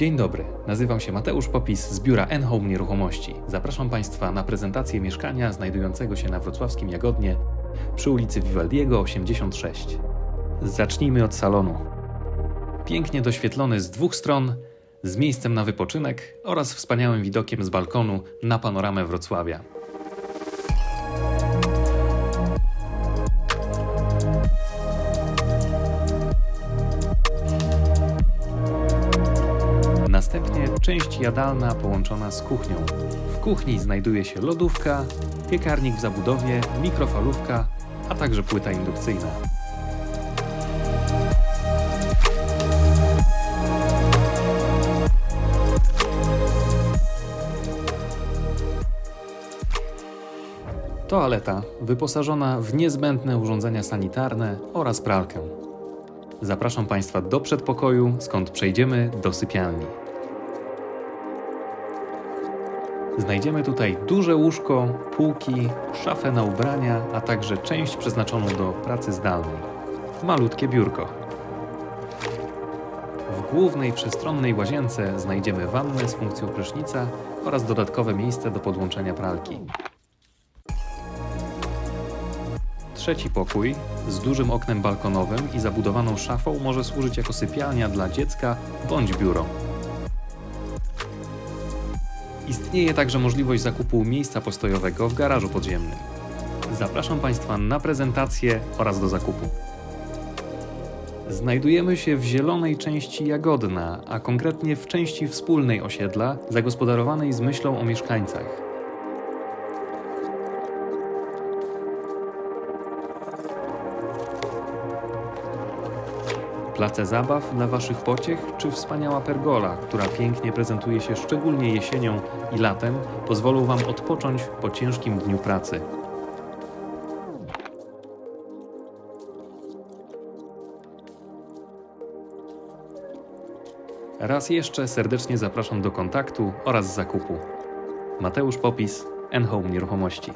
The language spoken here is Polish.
Dzień dobry, nazywam się Mateusz Popis z biura Enhome Nieruchomości. Zapraszam Państwa na prezentację mieszkania znajdującego się na wrocławskim Jagodnie przy ulicy Vivaldiego 86. Zacznijmy od salonu. Pięknie doświetlony z dwóch stron, z miejscem na wypoczynek oraz wspaniałym widokiem z balkonu na panoramę Wrocławia. Następnie część jadalna połączona z kuchnią. W kuchni znajduje się lodówka, piekarnik w zabudowie, mikrofalówka, a także płyta indukcyjna. Toaleta wyposażona w niezbędne urządzenia sanitarne oraz pralkę. Zapraszam Państwa do przedpokoju, skąd przejdziemy do sypialni. Znajdziemy tutaj duże łóżko, półki, szafę na ubrania, a także część przeznaczoną do pracy zdalnej. Malutkie biurko. W głównej przestronnej łazience znajdziemy wannę z funkcją prysznica oraz dodatkowe miejsce do podłączenia pralki. Trzeci pokój z dużym oknem balkonowym i zabudowaną szafą może służyć jako sypialnia dla dziecka bądź biuro. Istnieje także możliwość zakupu miejsca postojowego w garażu podziemnym. Zapraszam Państwa na prezentację oraz do zakupu. Znajdujemy się w zielonej części Jagodna, a konkretnie w części wspólnej osiedla, zagospodarowanej z myślą o mieszkańcach. Place zabaw dla Waszych pociech, czy wspaniała pergola, która pięknie prezentuje się szczególnie jesienią i latem, pozwolą Wam odpocząć po ciężkim dniu pracy. Raz jeszcze serdecznie zapraszam do kontaktu oraz zakupu. Mateusz Popis, Enhome Nieruchomości.